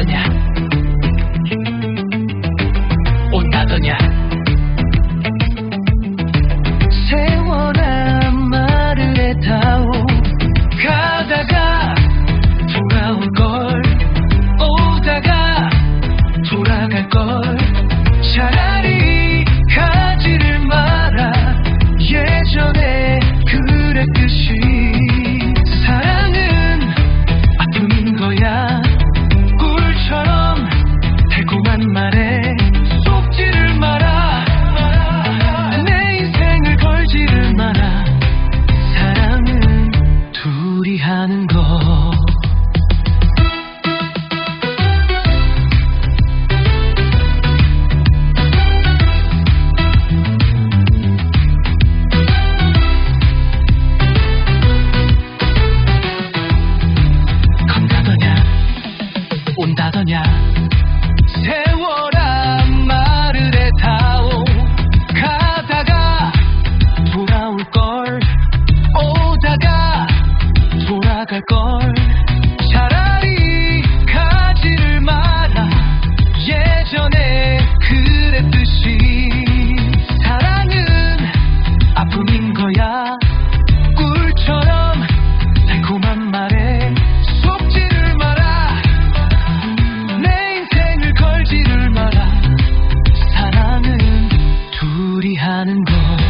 十年 세월아 마르데 타오 가다가 돌아올걸 오다가 돌아갈걸. 차라리 가지를 마라 예전에 그랬듯이 能够